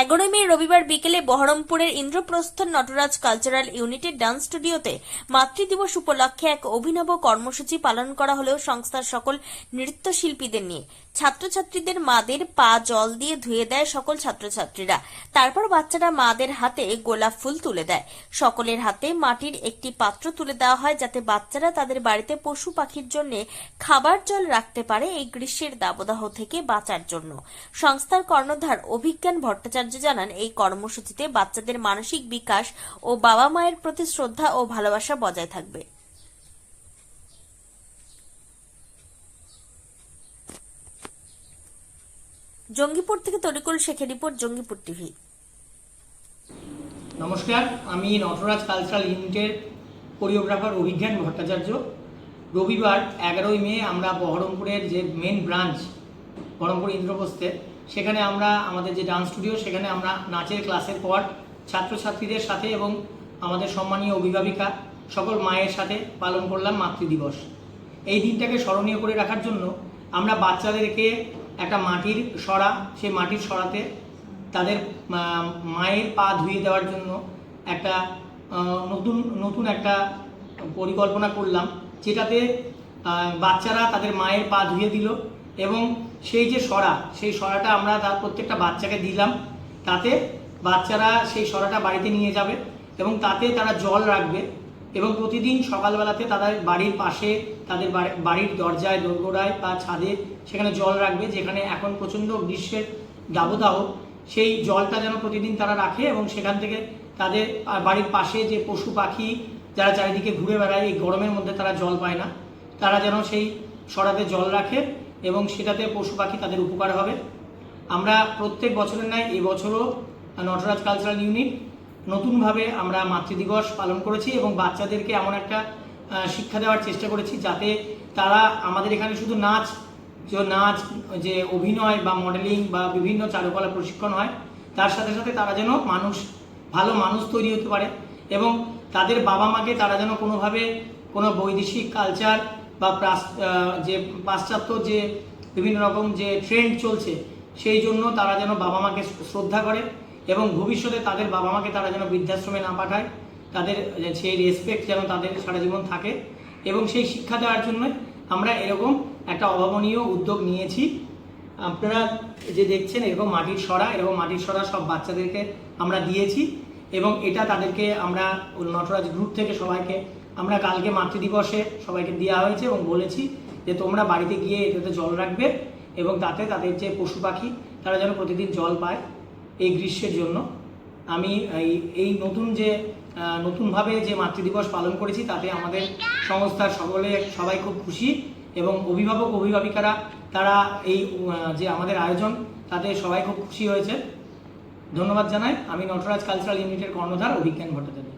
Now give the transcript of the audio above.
এগারোই মে রবিবার বিকেলে বহরমপুরের ইন্দ্রপ্রস্থ নটরাজ কালচারাল ইউনিটের ডান্স স্টুডিওতে মাতৃদিবস উপলক্ষে এক অভিনব কর্মসূচি পালন করা হলেও সংস্থার সকল নৃত্যশিল্পীদের নিয়ে ছাত্রছাত্রীদের মাদের পা জল দিয়ে ধুয়ে দেয় সকল ছাত্রছাত্রীরা। তারপর বাচ্চারা মাদের হাতে গোলাপ ফুল তুলে দেয়। সকলের হাতে মাটির একটি পাত্র তুলে দেওয়া হয় যাতে বাচ্চারা তাদের বাড়িতে পশু পাখির জন্য খাবার জল রাখতে পারে এই গ্রীষ্মের দাবদাহ থেকে বাঁচার জন্য। সংস্থার কর্ণধার অভিজ্ঞান ভট্টাচার্য জানান, এই কর্মসূচিতে বাচ্চাদের মানসিক বিকাশ ও বাবা মায়ের প্রতি শ্রদ্ধা ও ভালোবাসা বজায় থাকবে। জঙ্গিপুর থেকে তরিকুল শেখের রিপোর্ট, জঙ্গিপুর টিভি। নমস্কার, আমি নটরাজ কালচারাল ইউনিটের কোরিওগ্রাফার অভিজ্ঞান ভট্টাচার্য। রবিবার এগারোই মে আমরা বহরমপুরের যে মেন ব্রাঞ্চ বহরমপুর ইন্দ্রপ্রস্থে সেখানে আমরা আমাদের যে ডান্স স্টুডিও সেখানে আমরা নাচের ক্লাসের পর ছাত্রছাত্রীদের সাথে এবং আমাদের সম্মানীয় অভিভাবিকা সকল মায়ের সাথে পালন করলাম মাতৃদিবস এই দিনটাকে স্মরণীয় করে রাখার জন্য আমরা বাচ্চাদেরকে একটা মাটির সরা সেই মাটির সরাতে তাদের মায়ের পা ধুয়ে দেওয়ার জন্য একটা নতুন নতুন একটা পরিকল্পনা করলাম, যেটাতে বাচ্চারা তাদের মায়ের পা ধুয়ে দিল এবং সেই যে সরা, সেই সরাটা আমরা তার প্রত্যেকটা বাচ্চাকে দিলাম। তাতে বাচ্চারা সেই সরাটা বাড়িতে নিয়ে যাবে এবং তাতে তারা জল রাখবে এবং প্রতিদিন সকালবেলাতে তাদের বাড়ির পাশে তাদের বাড়ি- বাড়ির দরজায়, দোরগোড়ায় বা ছাদে সেখানে জল রাখবে, যেখানে এখন প্রচণ্ড গ্রীষ্মের দাবদাহ। সেই জলটা যেন প্রতিদিন তারা রাখে এবং সেখান থেকে তাদের বাড়ির পাশে যে পশু পাখি যারা চারিদিকে ঘুরে বেড়ায়, এই গরমের মধ্যে তারা জল পায় না। তারা যেন সেই সরাতে জল রাখে এবং সেটাতে পশু পাখি তাদের উপকার হবে। আমরা প্রত্যেক বছরের ন্যায় এবছরও নটরাজ কালচারাল ইউনিট নতুনভাবে আমরা মাতৃদিবস পালন করেছি এবং বাচ্চাদেরকে এমন একটা শিক্ষা দেওয়ার চেষ্টা করেছি যাতে তারা আমাদের এখানে শুধু নাচ, যে নাচ, যে অভিনয় বা মডেলিং বা বিভিন্ন চারুকলা প্রশিক্ষণ হয়, তার সাথে সাথে তারা যেন মানুষ, ভালো মানুষ তৈরি হতে পারে এবং তাদের বাবা মাকে তারা যেন কোনোভাবে কোনো বৈদেশিক কালচার বা যে পাশ্চাত্য যে বিভিন্ন রকম যে ট্রেন্ড চলছে, সেই জন্য তারা যেন বাবা মাকে শ্রদ্ধা করে এবং ভবিষ্যতে তাদের বাবা মাকে তারা যেন বৃদ্ধাশ্রমে না পাঠায়, তাদের সেই রেসপেক্ট যেন তাদের সারা জীবন থাকে এবং সেই শিক্ষা দেওয়ার জন্য আমরা এরকম একটা অভাবনীয় উদ্যোগ নিয়েছি। আপনারা যে দেখছেন, এরকম মাটির সরা, এরকম মাটির সরা সব বাচ্চাদেরকে আমরা দিয়েছি এবং এটা তাদেরকে আমরা নটরাজ গ্রুপ থেকে সবাইকে আমরা কালকে মাতৃদিবসে সবাইকে দেওয়া হয়েছে এবং বলেছি যে তোমরা বাড়িতে গিয়ে এটাতে জল রাখবে এবং তাতে তাদের যে পশু পাখি, তারা যেন প্রতিদিন জল পায় এই গ্রীষ্মের জন্য। আমি এই নতুন যে নতুনভাবে যে মাতৃদিবস পালন করেছি, তাতে আমাদের সংস্থার সকলে, সবাই খুব খুশি এবং অভিভাবক, অভিভাবিকারা, তারা এই যে আমাদের আয়োজন, তাতে সবাই খুব খুশি হয়েছে। ধন্যবাদ জানাই। আমি নটরাজ কালচারাল ইউনিটের কর্ণধার অভিজ্ঞান ভট্টাচার্য।